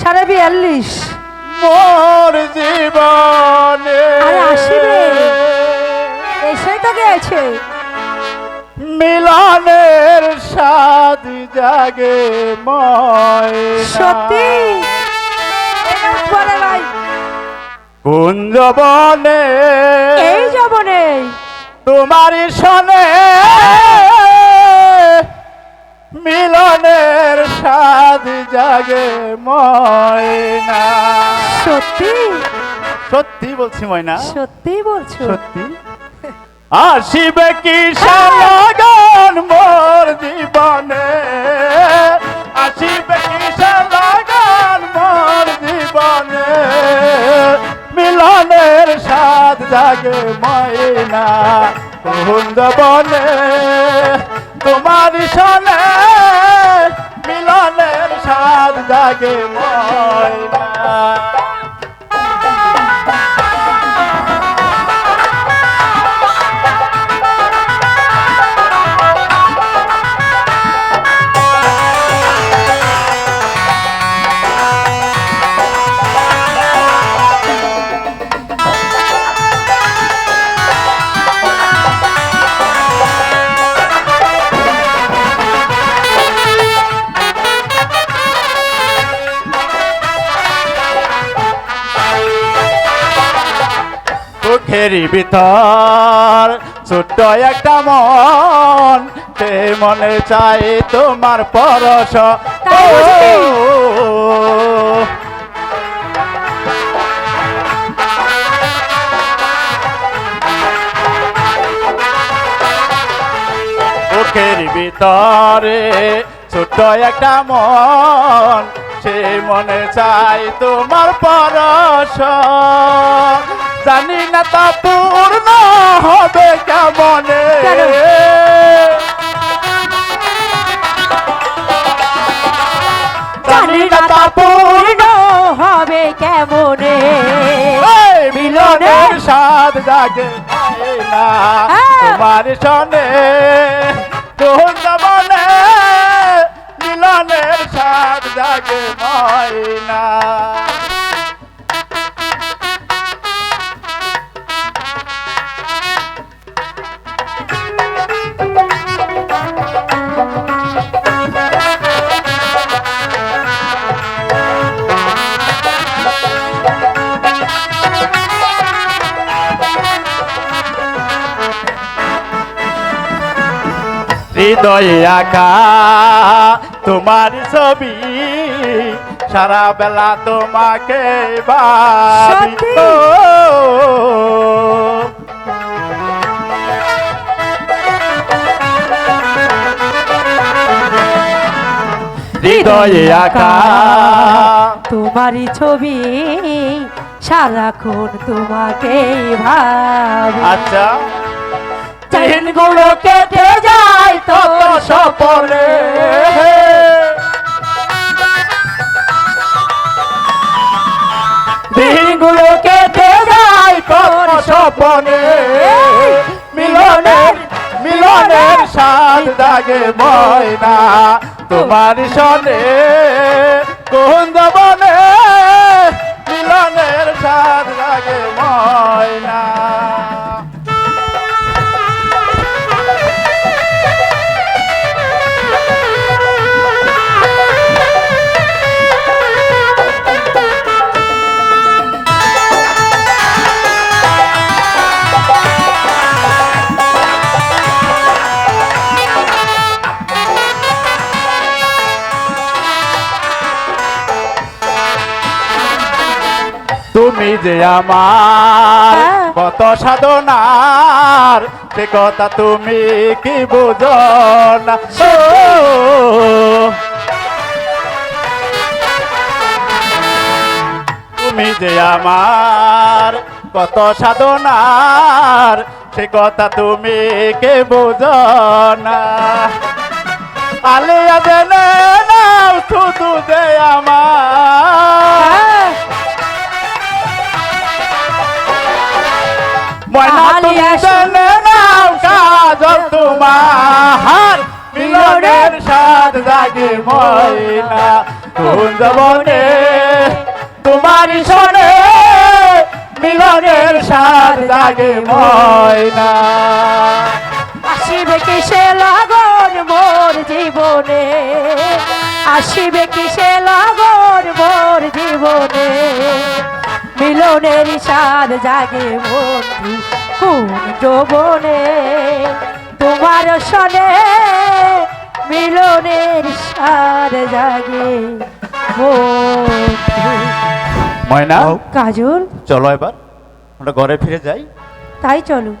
সাড়ে বিয়াল্লিশ মোর জীবনে। আরে আসিবে। এসেই তো গেছে মিলনের স্বাদ জাগে ময়না। সত্যি? ভাই। কুঞ্জবনে এই জবনে তোমারই শোনে মিলনের স্বাদ জাগে ময়না। সত্যি? সত্যি বলছি ময়না। সত্যি বলছো? সত্যি। আসিবে কি সালাগান মোর জীবনে? আসিবে কি সালাগান মোর জীবনে? মিলনের স্বাদ জাগে ময়না। বনে তোমার সনে মিলনের সাদ জাগে ময়না। চোখের ভিতর ছোট্ট একটা মন সে মনে চাই তোমার পরশ। চোখের ভিতরে ছোট্ট একটা মন সে মনে চাই তোমার পরশ। জানি না তা পূর্ণ হবে কেমনে? জানি না তা পূর্ণ হবে কেমনে মিলনের স্বাদ জাগে না হ্যাঁ। তোমার সনে তোর মনে মিলনের স্বাদ জাগে ময়না হৃদয়ে আঁকা তোমার ছবি। সারা বেলা তোমাকে ভাবি। হৃদয়ে আঁকা তোমারই ছবি। সারাক্ষণ তোমাকে ভাবি। আচ্ছা। দিনগুলো কেটে যায় তো স্বপনে দিনগুলো কেটে যায় কোন স্বপনে মিলনের মিলনের স্বাদ দাগে ময়না। তোমার সনে কোন বনে তুমি যে আমার হ্যাঁ। কত সাধনার সে কথা তুমি কি বুঝো না? তুমি যে আমার কত সাধনার সে কথা তুমি কে বুঝো না? আলিয়া নাও শুধু যে আমার। ময়না তুমি জেনে নাও কাজল তোমার। মিলনের স্বাদ জাগে ময়না। বনে তোমার শোনে মিলনের সার জাগে ময়না। আসিবে কিসে লাগন মোর জীবনে? আসিবে কিসে লাগন মোর জীবনে? মিলনের সাদ জাগে বন্ধু কোন যৌবনে তোমার সনে মিলনের সাদ জাগে ময়না? কাজল? চলো এবার আমরা ঘরে ফিরে যাই। তাই চলো।